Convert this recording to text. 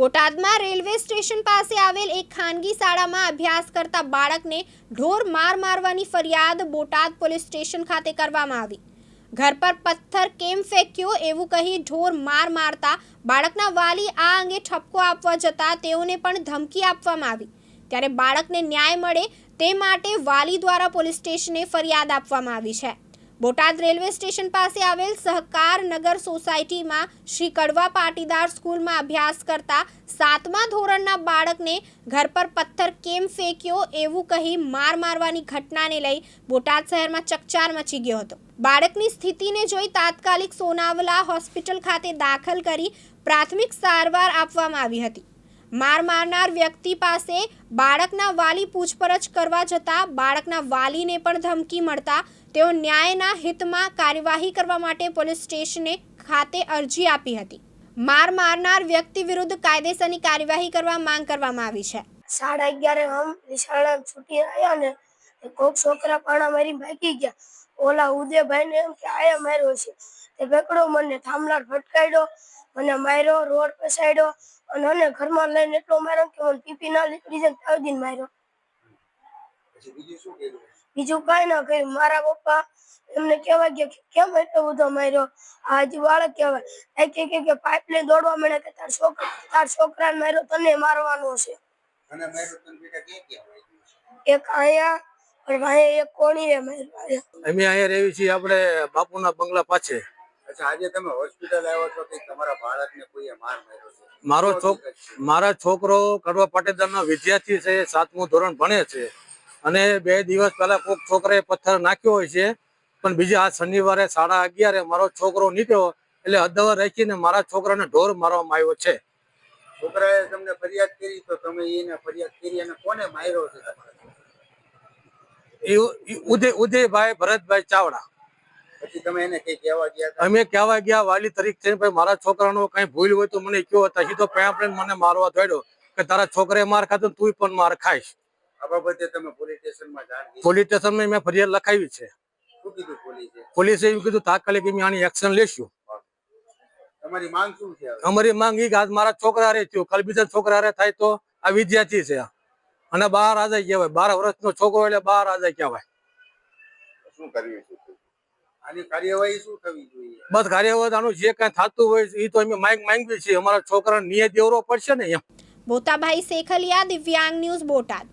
બોટાદમાં railway station પાસે આવેલ એક ખાનગી શાળામાં અભ્યાસ કરતા બાળકને ઢોર માર મારવાની ફરિયાદ બોટાદ પોલીસ સ્ટેશન ખાતે કરવામાં આવી. ઘર પર પથ્થર કેમ ફેંક્યો એવું કહી ઢોર માર મારતા બાળકના વાલી આ અંગે ઠપકો આપવા જતા તેઓને પણ ધમકી આપવામાં આવી. ત્યારે બાળકને ન્યાય મળે તે માટે વાલી દ્વારા પોલીસ સ્ટેશને ફરિયાદ આપવામાં આવી છે. બોટાદ રેલવે સ્ટેશન પાસે આવેલ સહકાર નગર સોસાયટીમાં શ્રી કડવા પાટીદાર સ્કૂલમાં અભ્યાસ કરતા સાતમા ધોરણના બાળકને ઘર પર પથ્થર કેમ ફેંક્યો એવું કહી માર મારવાની ઘટનાને લઈ બોટાદ શહેરમાં ચકચાર મચી ગયો હતો. બાળકની સ્થિતિને જોઈ તાત્કાલિક સોનાવલા હોસ્પિટલ ખાતે દાખલ કરી પ્રાથમિક સારવાર આપવામાં આવી હતી. માર મારનાર વ્યક્તિ પાસે બાળકના વાલી પૂછપરછ કરવા જતા બાળકના વાલીને પણ ધમકી મળતા તેઓ ન્યાયના હિતમાં કાર્યવાહી કરવા માટે પોલીસ સ્ટેશને ખાતે અરજી આપી હતી. માર મારનાર વ્યક્તિ વિરુદ્ધ કાયદેસરની કાર્યવાહી કરવા માંગ કરવામાં આવી છે. સાડા અગિયારે આમ નિશાળા છૂટી આવ્યા ને કોક છોકરા પાણા મારી ભાગી ગયા. ઓલા ઉદયભાઈ ને એમ કે, આયા માર્યો છે. તે ભેકડો મને થાંભલા ફટકાડ્યો મને માર્યો, રોડ પસાડ્યો અને અને ઘરમાં લઈને એટલો માર્યો કે મને પીપી ના નીકળી જાય ત્યાં દિન માર્યો. બીજું શું કર્યું? બીજું કાંઈ ના કર્યું. મારા પપ્પા એમને કહેવા ગયા કે કેમ એટલો બધો માર્યો? આ હજી બાળક કહેવાય. એ કે કે કે પાઇપ લઈને દોડવા મળે કે તાર છોકરા તાર છોકરાને માર્યો તને મારવાનો છે. અને તને બેટા એક અહીંયા અને અહીંયા એક કોણીએ માર્યો. અમે અહીંયા રહેવી છીએ આપણે બાપુના બંગલા પાછે. માર મારો છોક મારા છોકરો કડવા પાટીદારના વિદ્યાર્થી છે સાતમું ધોરણ ભણે છે. અને બે દિવસ પહેલા કોઈક છોકરાએ પથ્થર નાખ્યો હોય છે પણ બીજા આ શનિવારે સાડા અગિયારે મારો છોકરો નીકળ્યો એટલે અદવર રાખીને મારા છોકરાને ઢોર મારવામાં આવ્યો છે. છોકરાએ તમને ફરિયાદ કરી તો તમે એને ફરિયાદ કરી અને કોને માર્યો છે તમારા? ઉદય ઉદયભાઈ ભરતભાઈ ચાવડા. અમે કહેવા ગયા વાલી તરીકે મારા ભાઈ મારા છોકરાનો કઈ ભૂલ હોય તો મને કયો હતા. સીધો પેપડે મને મારવા દોડ્યો કે તારા છોકરાએ માર ખાધો તું પણ માર ખાઈશ. તમે પોલીસ મેં ફરિયાદ લખાવી છે. પોલીસે? એવું કીધું તાત્કાલિક અમે આની એક્શન લેશું. તમારી માંગ શું છે અમારી માંગ ઈ કે આજ મારા છોકરા હારે થયું. કાલ બીજા છોકરા થાય તો આ વિદ્યાર્થી છે. અને બાર આજા કહેવાય. બાર વર્ષનો છોકરો એટલે બાર આજા કહેવાય. શું કરવી છે? આની કાર્યવાહી શું થવી જોઈએ? બસ કાર્યવાહી આનું જે કઈ થતું હોય એ તો અમે માંગ માંગવી છીએ. અમારા છોકરાને નિયત દેવરો પડશે ને એમ. બોતાભાઈ શેખલિયા દિવ્યાંગ ન્યૂઝ બોટાદ.